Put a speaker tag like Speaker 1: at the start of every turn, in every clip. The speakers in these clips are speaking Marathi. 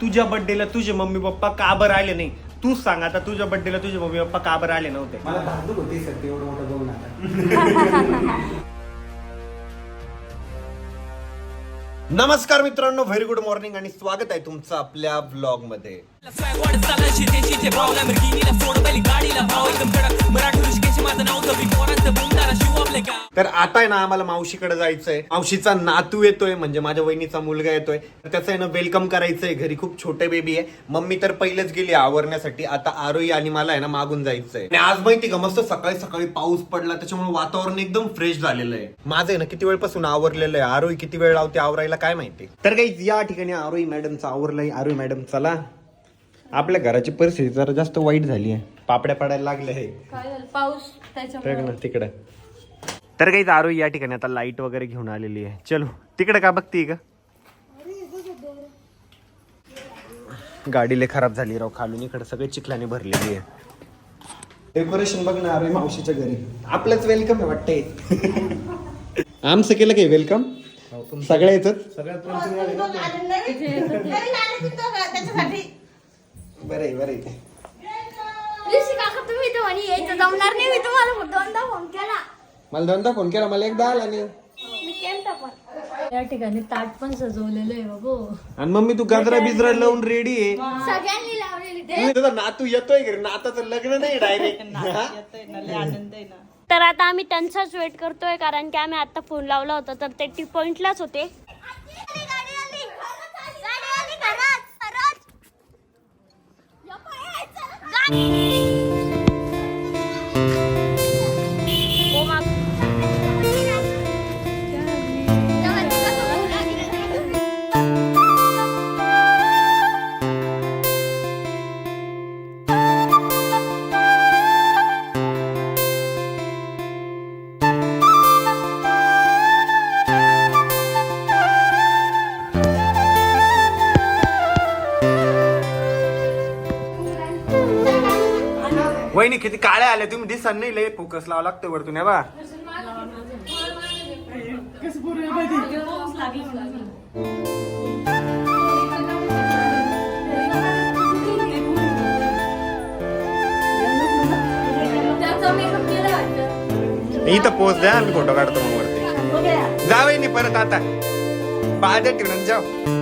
Speaker 1: तुझ्या बर्थडेला तुझे मम्मी पप्पा का बरं आले नाही? तूच सांग आता तुझ्या बर्थडेला तुझे मम्मी पप्पा का बरं आले नव्हते?
Speaker 2: मला धाकधूक होती सर एवढं मोठं बघून आता.
Speaker 1: नमस्कार मित्रांनो व्हेरी गुड मॉर्निंग आणि स्वागत आहे तुमचं आपल्या ब्लॉगमध्ये तर आता आहे ना आम्हाला मावशीकडे जायचंय. मावशीचा नातू येतोय म्हणजे माझ्या वहिनीचा मुलगा येतोय. तर त्याचं आहे ना वेलकम करायचंय. घरी खूप छोटे बेबी आहे. मम्मी तर पहिलेच गेली आवरण्यासाठी. आता आरोही आणि मला आहे ना मागून जायचंय. आणि आज माहिती का मस्त सकाळी सकाळी पाऊस पडला. त्याच्यामुळे वातावरण एकदम फ्रेश झालेलं आहे. माझं आहे ना किती वेळपासून आवरलेलं आहे. आरोही किती वेळ लावते आवरायला काय माहिती? तर काही या ठिकाणी आरोही मॅडमचं आवरलंय. आरोही मॅडम चला. आपल्या घराची परिस्थिती जरा जास्त वाईट झाली आहे. पापड्या पडायला लागले आहे.
Speaker 3: काय झालं? पाऊस
Speaker 1: बघ ना तिकडे. तर काही दारू या ठिकाणी आता लाइट वगैरे घेऊन आलेली आहे. चलो तिकडे का बघती का गाडी लय खराब झाली राव खालून इकडे सगळे चिखलाने भरलेली आहे. डेकोरेशन बघणार आहे मावशीच्या घरी. आपलंच वेलकम आहे वाटतंय. आमचं केलं काही वेलकम सगळ्या येतात?
Speaker 2: सगळ्यात पंचमी
Speaker 1: बरं आहे बरं आहे.
Speaker 3: ऋषी काका तुम्ही तर म्हणे यायचं जमणार नाही मी तुम्हाला दोनदा फोन केला.
Speaker 1: मला दोनदा फोन केला मला एकदा आला नाही.
Speaker 3: मी केलता पण. या ठिकाणी ताट पण सजवलेलं आहे बाबू
Speaker 1: आणि मम्मी तू गाजरा बिजरा लावून रेडी आहे.
Speaker 3: सगळ्यांनी लावलेली ते.
Speaker 1: तुम्ही तुझा नातू येतोय घरी. नाताचं लग्न नाही डायरेक्ट
Speaker 3: तर आता आम्ही त्यांचाच वेट करतोय कारण की आम्ही आता फोन लावला होता तर ते टी पॉइंटलाच होते
Speaker 1: वहिनी किती काळ्या आल्या तुम्ही दिसत नाही लय फोकस लावा लागतं वरतून हे बा. इथं पोच द्या मी फोटो काढतो मग वरती. जा वहिनी परत आता. पाहते ठेवून जाऊ.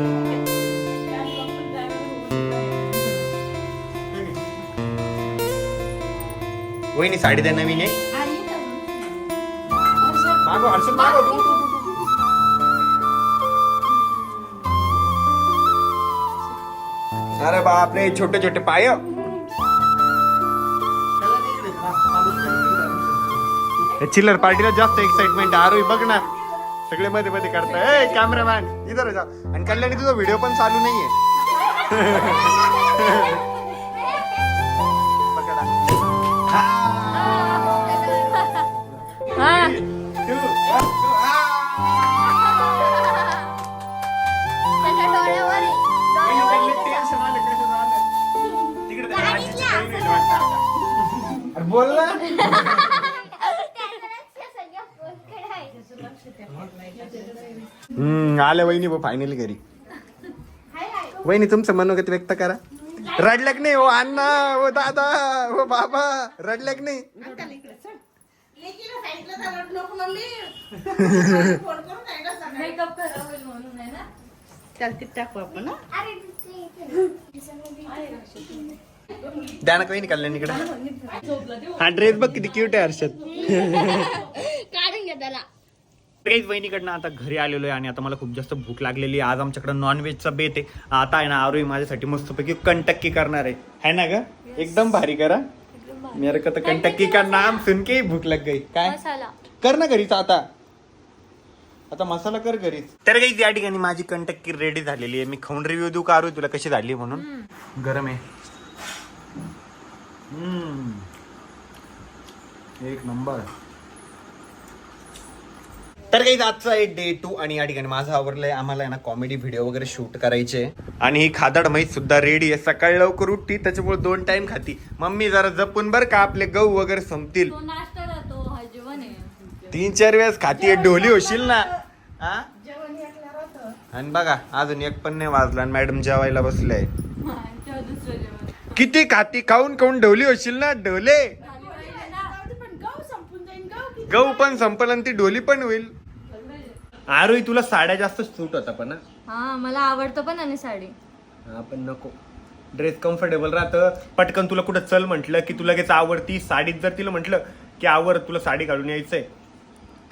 Speaker 1: वहिनी साडी द्या नवीन आहे मागो हर्षद मागो तू, तू, तू, तू. अरे बापरे छोटे छोटे पाय. चिल्लर पार्टीला जास्त एक्साइटमेंट आरोही बघ ना. सगळे मध्ये मध्ये करताय. ए कॅमेरामॅन इधर हो जा. आणि कल्याणी तुझा व्हिडिओ पण चालू नाहीये. बोल ना. हम्म आले वहिनी फायनली घरी. वहिनी तुमचं मनोगत व्यक्त करा. रडलं की नाही? हो अण्णा हो दादा हो बाबा रडलं की नाही?
Speaker 4: चालतीत टाकू आपण हं?
Speaker 1: द्या ना काही इकडे हा ड्रेस बघ किती क्यूट आहे हर्षद.
Speaker 3: काढून घ्या त्याला.
Speaker 1: काहीच वहिनीकडनं आता घरी आलेलो आहे आणि आता मला खूप जास्त भूक लागलेली आहे. आज आमच्याकडे नॉनव्हेजचा बेत आहे. आता आहे ना आरोही माझ्यासाठी मस्तपैकी कंटक्की करणार आहे. है ना ग? एकदम भारी करा. मेरे को तो कंटक्की का नाम सुन के ही भूक लग गई। काय?
Speaker 3: मसाला।
Speaker 1: कर ना घरीच आता। आता मसाला कर घरीच। तर काही या ठिकाणी माझी कंटक्की रेडी झालेली आहे. मी खाऊन रिव्ह्यू देऊ का तुला कशी झाली म्हणून? गरम आहे. हम्म. एक नंबर. तर काही आजचा आहे डे टू आणि या ठिकाणी माझं आवरलंय. आम्हाला आहे ना कॉमेडी व्हिडिओ वगैरे शूट करायचे. आणि ही खादड म्हैस सुद्धा रेडी आहे. सकाळी लवकर उठती त्याच्यामुळे दोन टाइम खाती. मम्मी जरा जपून बर का आपले गहू वगैरे संपतील.
Speaker 3: हा
Speaker 1: तीन चार वेळेस खाती ढोली होशील ना? हा आणि बघा अजून एक पण नाही वाजला आणि मॅडम जेवायला बसले. आहे किती खाती? खाऊन खाऊन ढवली होशील ना
Speaker 4: किती
Speaker 1: गहू पण संपल आणि ती ढोली पण होईल. आरोही तुला साड्या जास्त सूट होता पण हा?
Speaker 3: हा मला आवडतं पण आणि साडी.
Speaker 1: हा पण नको. ड्रेस कम्फर्टेबल राहतं. पटकन तुला कुठं चल म्हटलं की तुला लगेच आवडती साडीत जर तिला म्हटलं की आवर तुला साडी घालून यायचंय.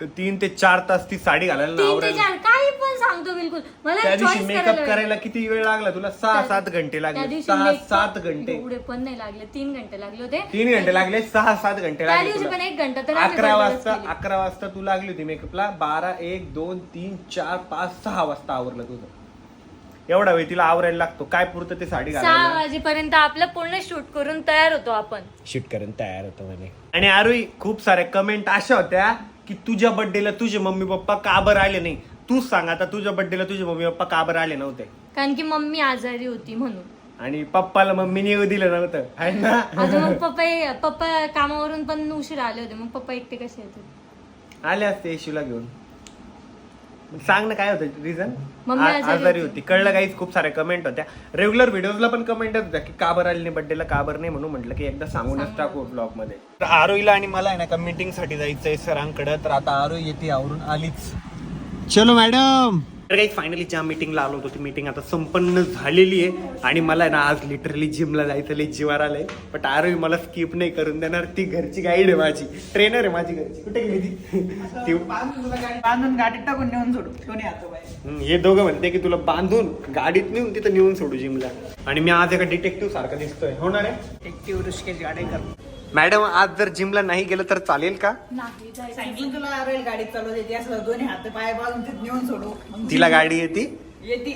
Speaker 1: तर तीन ते चार तास ती साडी घालायला ना
Speaker 3: तीन ते
Speaker 1: आवरायला
Speaker 3: चार काही पण सांगतो बिलकुल. मला
Speaker 1: त्या दिवशी मेकअप
Speaker 3: करायला
Speaker 1: करायला किती वेळ लागला? तुला सहा सात घंटे
Speaker 3: त्या
Speaker 1: लागले
Speaker 3: दिवशी
Speaker 1: सहा
Speaker 3: makeup
Speaker 1: सात घंटे.
Speaker 3: एवढे पण नाही लागले तीन घंटे लागले होते.
Speaker 1: तीन घंटे लागले सहा सात घंटे
Speaker 3: त्या
Speaker 1: लागले
Speaker 3: दिवशी. पण एक घंटा तर आम्ही
Speaker 1: अकरा वाजता
Speaker 3: केली.
Speaker 1: अकरा वाजता तू लागली होती मेकअपला बारा एक दोन तीन चार पाच सहा वाजता आवरलं तुझं. एवढा वेळ तिला आवरायला लागतो. काय पुरतं ते साडी
Speaker 3: सहा
Speaker 1: घालायला?
Speaker 3: वाजेपर्यंत आपलं पूर्ण शूट करून तयार होतो आपण.
Speaker 1: शूट करून तयार होतो म्हणे. आणि आरोही खूप सारे कमेंट अशा होत्या की तुझ्या बर्थडेला तुझे मम्मी पप्पा का बरं आले नाही? तूच सांग आता तुझ्या बर्थडेला तुझे मम्मी पप्पा का बरं आले नव्हते?
Speaker 3: कारण की मम्मी आजारी होती म्हणून.
Speaker 1: आणि पप्पाला मम्मीने येऊ दिलं नव्हतं. आहे ना?
Speaker 3: अजून मग पप्पा पप्पा कामावरून पण उशीर आले होते. मग पप्पा एकटे कसे येते
Speaker 1: आले असते येशूला घेऊन. सांग ना काय होतं रिझन
Speaker 3: मम्मी आजारी
Speaker 1: आजारी
Speaker 3: होती.
Speaker 1: कळलं काहीच खूप साऱ्या कमेंट होत्या. रेग्युलर व्हिडिओजला पण कमेंट होत्या की का बरं आली नाही बर्थडेला का बरं नाही म्हणून म्हटलं की एकदा सांगूनच टाकू ब्लॉगमध्ये तर आरोईला आणि मला आहे ना का मीटिंगसाठी जायचंय सरांकडे. तर आता आरोई येते आवरून आलीच. चलो मॅडम तर काही फायनली ज्या मीटिंगला आलो होतो ती मीटिंग आता संपन्न झालेली आहे. आणि मला ना आज लिटरली जिमला जायचं लई जीवार आलंय. बट आरोही मला स्किप नाही करून देणार. ती घरची गाईड आहे माझी. ट्रेनर आहे माझी घरची. कुठे गेली ती? ती
Speaker 4: बांधून गाडीत टाकून नेऊन सोडू.
Speaker 1: हे दोघं म्हणते की तुला बांधून गाडीत नेऊन तिथं नेऊन सोडू जिमला आणि मी आज एका डिटेक्टिव्ह सारखा दिसतोय. होणार आहे?
Speaker 4: ऍक्टिव्ह ऋषिकेश गाडी कर
Speaker 1: मॅडम आज जर जिमला नाही गेलं तर चालेल का?
Speaker 3: नाही
Speaker 4: सांगितलं तुला रेल गाडीत चालवत येते असं दोन्ही हात पाय बांधून तिथे नेऊन सोडू. मग
Speaker 1: तिला गाडी येते?
Speaker 4: येते.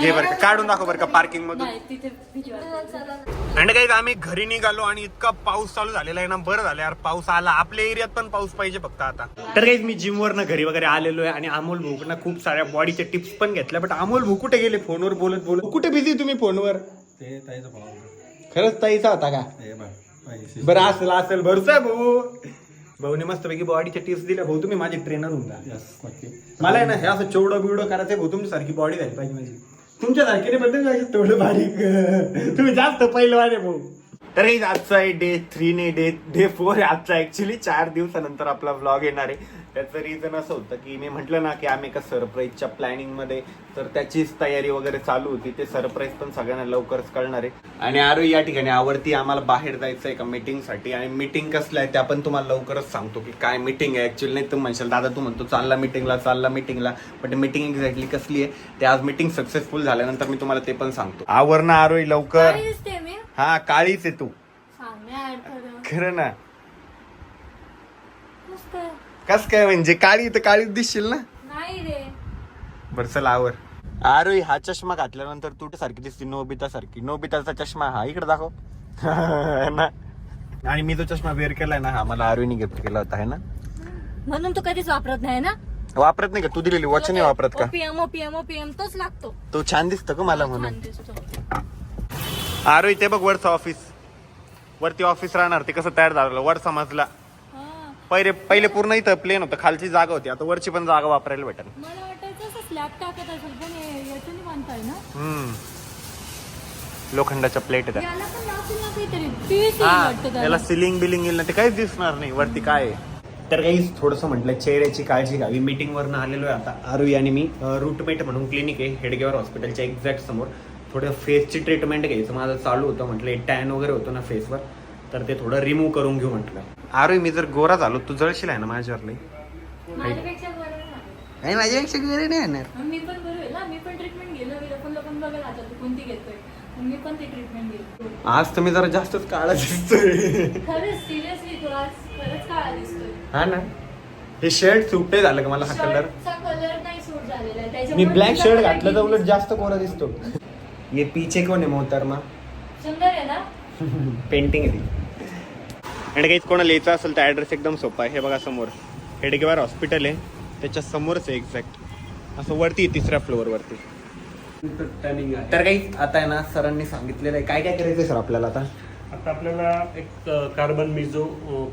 Speaker 1: घे बरं का काढून दाखव बरं का पार्किंग मधून. आणि काही आम्ही घरी निघालो आणि इतका पाऊस चालू झालेला आहे ना बरं झालं यार पाऊस आला. आपल्या एरियात पण पाऊस पाहिजे फक्त आता. तर काही मी जिमवर ना घरी वगैरे आलेलो आहे आणि अमोल भाऊ ना खूप साऱ्या बॉडीचे टिप्स पण घेतल्या. बट अमोल भाऊ कुठे गेले फोनवर बोलत बोलत? कुठे बिझी तुम्ही फोनवर?
Speaker 2: ते ताईचा
Speaker 1: खरंच ताईचा होता का? बरं असेल असेल. भरसा भाऊ. भाऊने मस्त पैकी बॉडीच्या टिप्स दिल्या. भाऊ तुम्ही माझे ट्रेनर होऊन जा. मला आहे ना हे असं चौडं बिवडं करायचं भाऊ तुमच्यासारखी बॉडी झाली पाहिजे माझी. तुमच्यासारखी नाही पण तुम्ही थोडं बारीक. तुम्ही जास्त पहिलं वाले भाऊ. तर हे आजचा आहे डे थ्री ने डे डे फोर आहे. आजचा ऍक्च्युली चार दिवसानंतर आपला व्लॉग येणार आहे. त्याचं रिझन असं होतं की मी म्हटलं ना की आम्ही एका सरप्राईजच्या प्लॅनिंगमध्ये तर त्याचीच तयारी वगैरे चालू होती. ते सरप्राईज पण सगळ्यांना लवकरच कळणार आहे. आणि आरो या ठिकाणी आवडती आम्हाला बाहेर जायचं आहे एका मीटिंगसाठी. आणि मीटिंग कसलं आहे ते आपण तुम्हाला लवकरच सांगतो की काय मीटिंग आहे. ऍक्च्युअली नाही तुम्ही म्हणशाल दादा तू म्हणतो चालला मिटिंगला चालला मिटिंगला बट मीटिंग एक्झॅक्टली कसली आहे ते आज मीटिंग सक्सेसफुल झाल्यानंतर मी तुम्हाला ते पण सांगतो. आवरण आरोई लवकर.
Speaker 3: काय दिसते मी.
Speaker 1: हा काळीच आहे तू.
Speaker 3: खरं.
Speaker 1: ना. कस काय म्हणजे काळी तर काळीच दिसशील ना?
Speaker 3: नाही रे.
Speaker 1: बर चल आवर. आरोही हा चष्मा घातल्यानंतर तू सारखी दिसते नोबिता सारखी. नोबिताचा चष्मा हा इकडे दाखव. ना. आणि मी तो चष्मा वेअर केलाय ना हा मला आरोहीने गिफ्ट केला होता है ना?
Speaker 3: म्हणून तू कधीच वापरत नाही ना?
Speaker 1: वापरत नाही का? तू दिलेली वॉच नाही वापरत का?
Speaker 3: ओपीएम ओपीएम ओपीएम तोच लागतो.
Speaker 1: तो छान दिसतो का मला म्हणून? आरोही ते बघ वरचं ऑफिस वरती ऑफिस राहणार ते कसं तयार झालं. वर समजला. पहिले पहिले पूर्ण इथं प्लेन होतं. खालची जागा होती. आता वरची पण जागा वापरायला भेटेल.
Speaker 3: मला वाटायचं असं स्लॅब टाकत असेल पण हे याच्याने बांधताय ना?
Speaker 1: हम्म. लोखंडाच्या प्लेट आहेत.
Speaker 3: याला पण लावतील ना काहीतरी पीस
Speaker 1: हा,
Speaker 3: वाटतं
Speaker 1: याला
Speaker 3: त्याला
Speaker 1: सिलिंग बिलिंग येईल ना ते काहीच दिसणार नाही. वरती काय आहे. तर काही थोडंसं म्हटलं चेहऱ्याची काळजी घ्यावी. मीटिंग वरनं आलेलो आहे आता. आरुई आणि मी रूटमेट म्हणून क्लिनिक आहे हेडगेवर हॉस्पिटलच्या एक्झॅक्ट समोर. थोडं फेसची ट्रीटमेंट घ्यायचं. माझं चालू होतं म्हटलं टॅन वगैरे होतं ना फेसवर तर ते थोडं रिमूव्ह करून घेऊ म्हटलं. आरुई मी जर गोरा झालो तू जळशील आहे ना माझ्यावर लई?
Speaker 3: माझ्यापेक्षा बरं नाही.
Speaker 1: नाही माझ्यापेक्षा गोरे नाही येणार.
Speaker 3: मी पण बरं आहे ना. मी पण ट्रीटमेंट गेलो मी पण लोक बघायला आता तू कोणती घेतोय. मी पण ती ट्रीटमेंट घेतो
Speaker 1: आज तुम्ही जरा जास्तच काळा दिसतोय.
Speaker 3: खरंच सिरियसली तू आज खरंच काळा दिसतोय.
Speaker 1: हा ना. हे शर्ट सुटे झालं का मला हा कलर
Speaker 3: कलर नाही सूट झालेला आहे.
Speaker 1: मी ब्लॅक
Speaker 3: तुला
Speaker 1: शर्ट घातलं तर उलट. जास्त कोरा दिसतो. ये पीछे कोण आहे मोहतरमा?
Speaker 3: सुंदर आहे ना?
Speaker 1: पेंटिंग आहे ती. आणि काहीच कोणाला यायचं असेल तर ॲड्रेस एकदम सोपा आहे. हे बघा समोर. हेडगेवार हॉस्पिटल आहे त्याच्या समोरच आहे एक्झॅक्ट असं वरती तिसऱ्या फ्लोअर वरती.
Speaker 2: टर्निंग आहे
Speaker 1: तर काही आता आहे ना सरांनी सांगितलेलं आहे. काय काय करायचं सर आपल्याला आता?
Speaker 5: आता आपल्याला एक कार्बन मिझो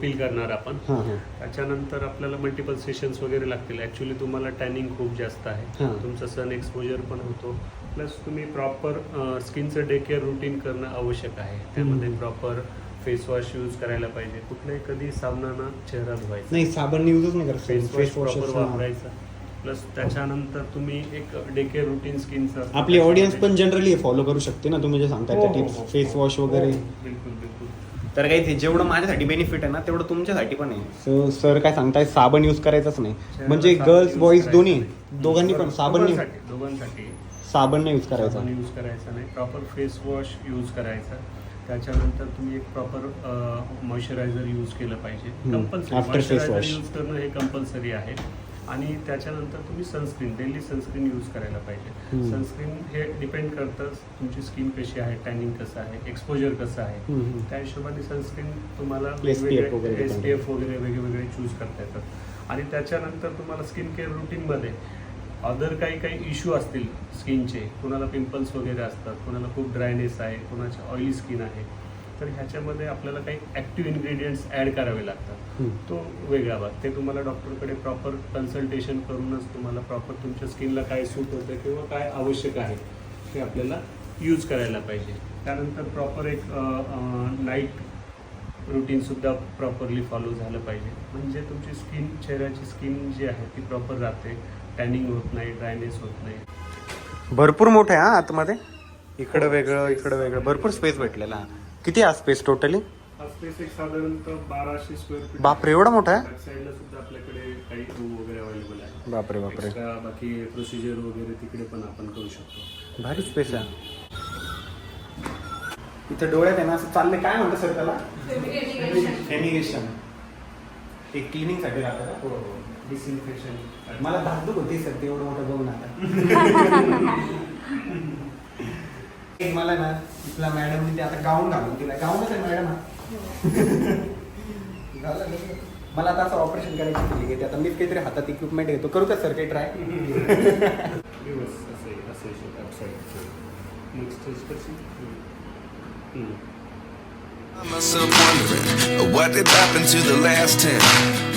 Speaker 5: फील करणार आपण.
Speaker 1: हां हां.
Speaker 5: त्याच्यानंतर आपल्याला मल्टिपल सेशन्स वगैरे लागतील. ॲक्च्युली तुम्हाला टॅनिंग खूप जास्त आहे. तुमचं सन एक्सपोजर पण होतो. प्लस तुम्ही प्रॉपर स्किनचं डे केअर रुटीन करणं आवश्यक आहे. त्यामध्ये प्रॉपर फेस वॉश यूज करायला पाहिजे. कुठल्याही कधी साबणानं चेहरा धुवायचा
Speaker 1: नाही साबण यूजच नाही करत
Speaker 5: face wash
Speaker 1: face wash
Speaker 5: proper वापरायचा. प्लस त्याच्यानंतर तुम्ही एक डे केअर रुटीन स्किनचं
Speaker 1: आपली ऑडियन्स पण जनरली फॉलो करू शकते ना तुम्ही जे सांगताय
Speaker 5: हो,
Speaker 1: त्या टिप्स. फेस वॉश वगैरे.
Speaker 5: बिलकुल बिलकुल.
Speaker 1: तर काही ते जेवढं माझ्यासाठी बेनिफिट आहे ना तेवढं तुमच्यासाठी पण आहे. सो सर काय सांगताय साबण यूज करायचंच नाही. म्हणजे
Speaker 5: साबण
Speaker 1: गर्ल्स
Speaker 5: use
Speaker 1: बॉईज
Speaker 5: करायचं
Speaker 1: दोन्ही.
Speaker 5: नाही.
Speaker 1: दोघांनी पण साबण नाही
Speaker 5: दोघांसाठी दोघांसाठी.
Speaker 1: साबण नाही यूज करायचा.
Speaker 5: साबण यूज करायचा नाही. प्रॉपर फेस वॉश यूज करायचा. त्याच्यानंतर तुम्ही एक प्रॉपर मॉइश्चरायझर यूज केलं पाहिजे. Compulsory moisturiser. यूज करणं हे कंपल्सरी आहे आणि त्याच्यानंतर तुम्ही सनस्क्रीन डेली सनस्क्रीन यूज करायला पाहिजे. सनस्क्रीन हे डिपेंड करतं तुमची स्किन कशी आहे टॅनिंग कसं आहे एक्सपोजर कसं आहे. त्या हिशोबाने सनस्क्रीन तुम्हाला एस पी एफ वगैरे वेगवेगळे चूज करता येतात आणि त्याच्यानंतर तुम्हाला स्किन केअर रुटीनमध्ये अदर काही काही इश्यू असतील स्किनचे कुणाला पिंपल्स वगैरे असतात कुणाला खूप ड्रायनेस आहे कुणाची ऑइली स्किन आहे तर ह्याच्यामध्ये आपल्याला काही ॲक्टिव्ह इन्ग्रेडियंट्स ॲड करावे लागतात. तो वेगळा भाग. ते तुम्हाला डॉक्टरकडे प्रॉपर कन्सल्टेशन करूनच तुम्हाला प्रॉपर तुमच्या स्किनला काय सूट होतं किंवा काय आवश्यक आहे ते आपल्याला यूज करायला पाहिजे. त्यानंतर प्रॉपर एक नाईट रुटीनसुद्धा प्रॉपरली फॉलो झालं पाहिजे. म्हणजे तुमची स्किन चेहऱ्याची स्किन जी आहे ती प्रॉपर राहते. टॅनिंग होत नाही ड्रायनेस होत नाही.
Speaker 1: भरपूर मोठं आहे हा आतमध्ये? इकडं वेगळं इकडं वेगळं. भरपूर स्पेस भेटलेला किती हा स्पेस टोटली
Speaker 5: हा स्पेस एक साधारणतः बाराशे स्क्वेअर फीट
Speaker 1: बापरे एवढा मोठा आहे?
Speaker 5: बॅक साईडला सुद्धा आपल्याकडे काही रूम वगैरे अवेलेबल आहे.
Speaker 1: बापरे बापरे.
Speaker 5: Extra बाकी प्रोसिजर वगैरे तिकडे पण आपण करू शकतो.
Speaker 1: भारी स्पेस आहे. इथं डोळ्यात आहे ना असं चाललंय काय म्हणतं सर त्याला? फेमिगेशन ते क्लिनिंगसाठी राहतं का?
Speaker 5: हो हो. डिसइन्फेक्शन
Speaker 1: मला धाकधूक होती सर ते एवढं मोठं बघून आता. एक मला ना तिथला मॅडमने ते आता गाऊन घालून दिला. गाऊनच आहे मॅडम ना. मला आता असं ऑपरेशन करायची केली की आता मीच काहीतरी हातात इक्विपमेंट घेतो. करू का सर काही ट्राय
Speaker 5: कशी?
Speaker 6: myself wondering what did happen to the last ten.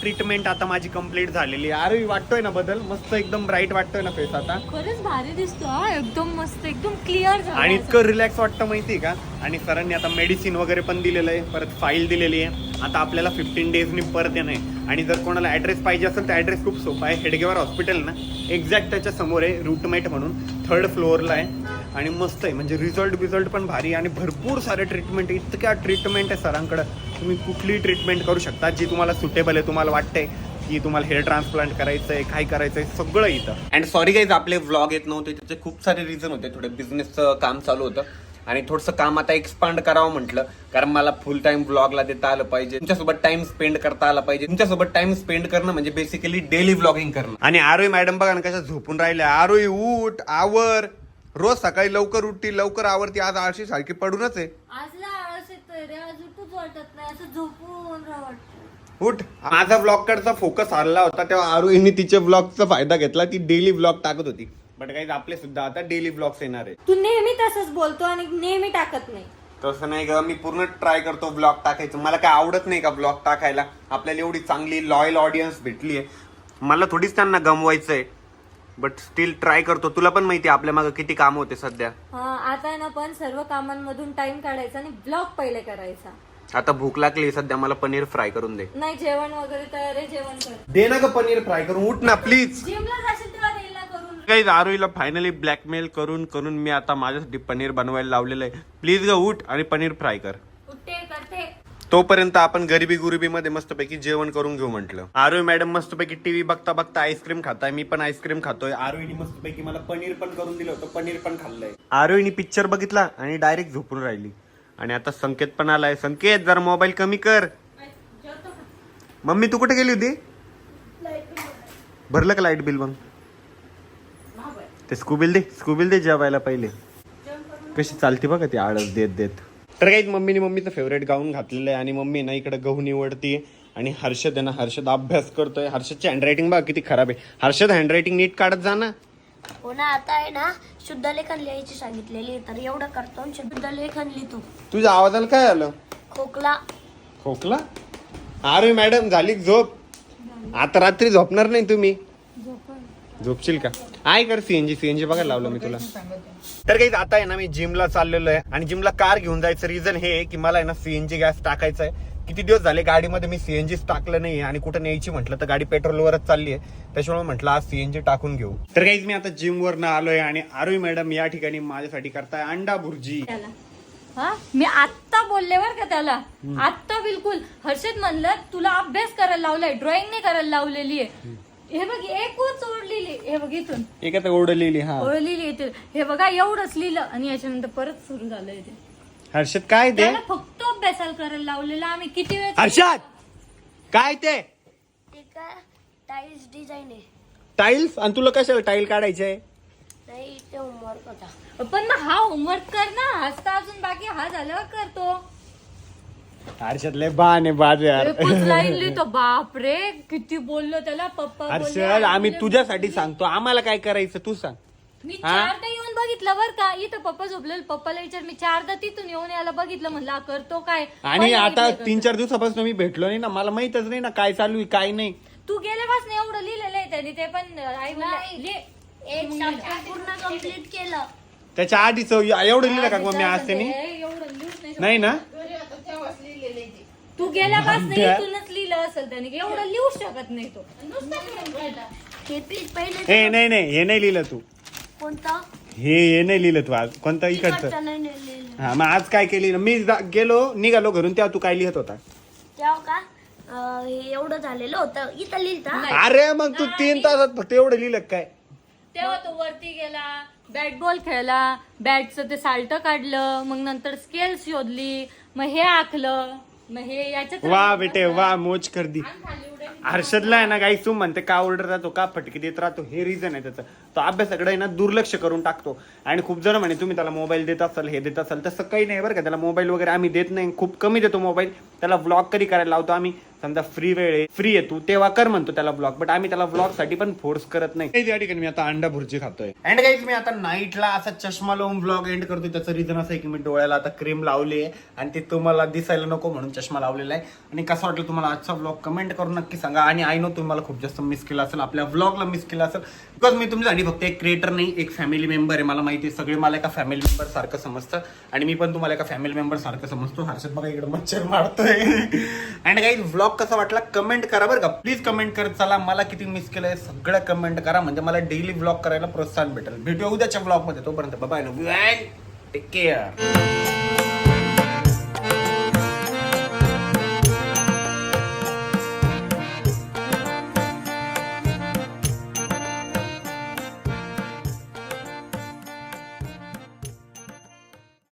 Speaker 1: Treatment आता माझी कंप्लीट झालेली आहे. अरे वाटतोय ना बदल? मस्त एकदम ब्राईट वाटतोय ना फेस आता.
Speaker 3: खरंच भारी दिसतो हा. एकदम मस्त एकदम क्लिअर
Speaker 1: आणि इतकं रिलॅक्स वाटतं माहिती आहे का? आणि सरांनी आता मेडिसिन वगैरे पण दिलेलं आहे. परत फाईल दिलेली आहे. आता आपल्याला फिफ्टीन डेजनी परत येणं आहे. आणि जर कोणाला ॲड्रेस पाहिजे असेल तर ॲड्रेस खूप सोपा आहे. हेडगेवर हॉस्पिटल ना? एक्झॅक्ट त्याच्यासमोर आहे रूटमेट म्हणून. थर्ड फ्लोअरला आहे. आणि मस्त आहे. म्हणजे रिझल्ट बिझल्ट पण भारी आणि भरपूर सारे ट्रीटमेंट इतक्या ट्रीटमेंट आहे सरांकडं. तुम्ही कुठलीही ट्रीटमेंट करू शकता जी तुम्हाला सुटेबल आहे तुम्हाला वाटतंय की तुम्हाला हेअर ट्रान्सप्लांट करायचं आहे काय करायचं आहे सगळं इथं. अँड सॉरी गाईज आपले व्लॉग येत नव्हते त्याचे खूप सारे रिझन होते. थोडं बिझनेसचं काम चालू होतं. आणि थोडंसं काम आता एक्सपांड करावं म्हटलं. कारण मला फुल टाइम ब्लॉगला देता आलं पाहिजे. तुमच्यासोबत टाइम स्पेंड करता आला पाहिजे. तुमच्यासोबत टाइम स्पेंड करणं म्हणजे बेसिकली डेली ब्लॉगिंग करणं. आणि आरोही मॅडम बघा ना कशा झोपून राहिल्या. आरोही उठ आवर. रोज सकाळी लवकर उठती लवकर आवरती आज आळशी सारखी पडूनच आहे.
Speaker 3: आजला आळस येतोय रे आज उठूच वाटत नाही असं झोपून राह वाटतं
Speaker 1: उठ. माझा ब्लॉग कडचा फोकस हरला होता तेव्हा आरोहीने तिच्या ब्लॉगचा फायदा घेतला ती डेली ब्लॉग टाकत होती. बट काही आपले सुद्धा आता डेली ब्लॉग्स येणार आहे
Speaker 3: तू नेहमी तसंच बोलतो आणि नेहमी टाकत नाही.
Speaker 1: तसं नाही ग मी पूर्ण ट्राय करतो ब्लॉग टाकायचं. मला काय आवडत नाही का ब्लॉग टाकायला? आपल्याला एवढी चांगली लॉयल ऑडियन्स भेटली आहे मला थोडीच त्यांना गमवायचं आहे बट स्टील ट्राय करतो. तुला पण माहिती आहे आपल्या मागं किती काम होते सध्या.
Speaker 3: हा आता ना पण सर्व कामांमधून टाइम काढायचा आणि ब्लॉग पहिले करायचा.
Speaker 1: आता भूक लागली सध्या मला पनीर फ्राय करून दे.
Speaker 3: नाही जेवण वगैरे तयार आहे जेवण कर.
Speaker 1: दे ना ग पनीर फ्राय करून उठ ना प्लीज
Speaker 3: जिमला जाशील तेव्हा देईल ना करून.
Speaker 1: काही दारूला फायनली ब्लॅकमेल करून करून मी आता माझ्यासाठी पनीर बनवायला लावलेलं आहे. प्लीज ग उठ आणि पनीर फ्राय कर.
Speaker 3: उठते करते.
Speaker 1: तोपर्यंत आपण गरिबी गुरीबीमध्ये मस्तपैकी जेवण करून घेऊ म्हटलं. आरोही मॅडम मस्तपैकी टीव्ही बघता बघता आईस्क्रीम खाताय मी पण आईस्क्रीम खातोय. आरोहीने मस्तपैकी मला पनीर पण करून दिलं होतं पनीर पण खाल्लंय. आरोहीने पिक्चर बघितला आणि डायरेक्ट झोपून राहिली. आणि आता संकेत पण आलाय. संकेत जरा मोबाईल कमी कर. मम्मी तू कुठे गेली होती? भरलं का लाइट बिल मग? ते स्कूबिल दे स्कूबिल दे जेवायला पहिले. कशी चालते बघा ती आळस देत देत. तर काही मम्मीने मम्मीचं फेवरेट गाऊन घातलेलं आहे आणि मम्मी ना इकडे गहू निवडतीये आणि हर्षद आहे ना हर्षद अभ्यास करतोय. हर्षदची हँडरायटिंग बघा किती खराब आहे. हर्षद हँडरायटिंग नीट काढत जा ना.
Speaker 7: हो ना आता आहे ना शुद्ध लेखन लिहायची सांगितलेली तर एवढं करतो आणि शुद्ध लेखन लिहितो.
Speaker 1: तुझ्या आवाजाला काय आलं?
Speaker 7: खोकला.
Speaker 1: खोकला? अरे मॅडम झाली झोप. आता रात्री झोपणार नाही तुम्ही. झोपशील का? आहे कर सीएनजी सीएनजी बघायला लावलं मी तुला. तर काही आता आहे ना मी जिमला चाललेलो आहे आणि जिमला कार घेऊन जायचं. रिझन हे की मला आहे ना सीएनजी गॅस टाकायचा आहे. किती दिवस झाले गाडीमध्ये मी सीएनजीच टाकलं नाही आणि कुठं न्यायची म्हटलं तर गाडी पेट्रोलवरच चालली आहे. त्याच्यामुळे म्हटलं आज सीएनजी टाकून घेऊ. तर काहीच मी आता जिमवरनं आलोय आणि आरोही मॅडम या ठिकाणी माझ्यासाठी करताय अंडा भुर्जी.
Speaker 3: हा? मी आत्ता बोलले बर का त्याला. आत्ता बिलकुल. हर्षद म्हणलं तुला अभ्यास करायला लावलाय ड्रॉइंग नाही करायला लावलेली आहे. हे बघ एकूच ओढलेली हे बघ इथून.
Speaker 1: एक आता ओढलेली हा.
Speaker 3: ओढलेली येते हे बघा एवढंच लिहिलं आणि याच्यानंतर परत सुरू झालंय ते.
Speaker 1: हर्षद काय ते?
Speaker 3: त्याला फक्त अभ्यासाला करायला लावलेला आम्ही किती वेळ
Speaker 1: हर्षद! काय ते?
Speaker 7: ते काय टाईल्स डिझाईन आहे.
Speaker 1: टाईल्स आणि तुला कशाला टाईल काढायचे आहे
Speaker 7: नाही ते होमवर्क होता.
Speaker 3: पण मग हा होमवर्क कर ना. हसता अजून बाकी हा झाल्यावर करतो.
Speaker 1: हर्षद लय बाने बाज यार.
Speaker 3: लाईन लिहितो बापरे किती बोललो त्याला पप्पा बोलले,
Speaker 1: हर्षद
Speaker 3: आई
Speaker 1: आम्ही
Speaker 3: बोलले,
Speaker 1: तुझ्यासाठी सांगतो. आम्हाला काय करायचं तू सांग.
Speaker 3: मी? चारदा येऊन बघितलं बर का. इथं पप्पा झोपलेलं. पप्पाला विचार मी चारदा तिथून येऊन याला बघितलं. म्हणलं हा करतो काय?
Speaker 1: आणि
Speaker 3: पहिला
Speaker 1: आता
Speaker 3: इकडे
Speaker 1: तीन. चार दिवसापासून मी भेटलो नाही ना. मला माहितच नाही ना काय चालू आहे काय नाही.
Speaker 3: तू गेल्यापासून एवढं लिहिलेलं आहे त्यांनी. ते पण आई
Speaker 7: नाही.
Speaker 3: लिह.
Speaker 7: एक चॅप्टर पूर्ण कंप्लीट केलं.
Speaker 1: त्याच्या आधीच एवढं लिहिलं का मग मी आज त्यांनी
Speaker 3: एवढं लिहूच नाही शकत.
Speaker 1: नाही ना?
Speaker 3: तू गेल्यापासून इथूनच लिहिलं असेल त्याने एवढं लिहू शकत नाही तो.
Speaker 7: हे प्लीज पहिले
Speaker 1: हे नाही नाही हे नाही लिहिलं तू.
Speaker 7: कोणता?
Speaker 1: हे हे नाही लिहिलं तू आज. कोणता? इकडचं.
Speaker 7: नाही.
Speaker 1: हा मग आज काय केली? मी जा- गेलो निघालो घरून तेव्हा तू काय लिहित होता?
Speaker 7: तेव्हा का? अं, हे एवढं झालेलं होतं. इथं लिहिता
Speaker 1: अरे मग तू तीन तासात फक्त एवढं लिहिलं काय?
Speaker 3: तेव्हा तो वरती गेला बॅट बॉल खेळला बॅटचं ते साल्ट काढलं मग नंतर स्केल शोधली मग हे आखलं. मग हे याच्यात
Speaker 1: वा बेटे वा मोज कर दी हर्षदला आहे ना काही तू म्हणते का ऑर्डर राहतो का फटके देत राहतो हे रिझन आहे त्याचं. तो अभ्यासाकडे आहे ना दुर्लक्ष करून टाकतो. आणि खूप जण म्हणे तुम्ही त्याला मोबाईल देत असाल हे देत असाल. तसं काही नाही बरं का त्याला मोबाईल वगैरे आम्ही देत नाही खूप कमी देतो मोबाईल त्याला व्लॉग कधी करायला लावतो आम्ही? समजा फ्री वेळ आहे फ्री आहे तू तेव्हा कर म्हणतो त्याला ब्लॉग बट आम्ही त्याला ब्लॉगसाठी पण फोर्स करत नाही. या ठिकाणी मी आता अंडा भुर्जी खातोय. अँड गाईज मी आता नाईटला असा चष्मा लावून ब्लॉग एंड करतोय. त्याचं रिझन असं आहे की मी डोळ्याला आता क्रीम लावली आहे आणि ते तुम्हाला दिसायला नको म्हणून चष्मा लावलेला आहे. आणि कसं वाटलं तुम्हाला आजचा ब्लॉग कमेंट करून नक्की सांगा. आणि आय नो तुम्ही मला खूप जास्त मिस केलं असेल. आपल्या ब्लॉगला मिस केलं असेल. बिकॉज मी तुमच्यासाठी फक्त एक क्रिएटर नाही एक फॅमिली मेंबर आहे. मला माहिती आहे सगळे मला एका फॅमिली मेंबर सारखं समजतं. आणि मी पण तुम्हाला एका फॅमिली मेंबर सारखं समजतो. हर्षद बघा इकडे मच्छर मारतोय. अँड काही ब्लॉग कसा वाटला कमेंट करा बरं का. प्लीज कमेंट करत चला. मला किती मिस केलंय सगळं कमेंट करा. म्हणजे मला डेली ब्लॉग करायला प्रोत्साहन भेटेल. भेटूया उद्याच्या ब्लॉगमध्ये तोपर्यंत बाय नो टेक केअर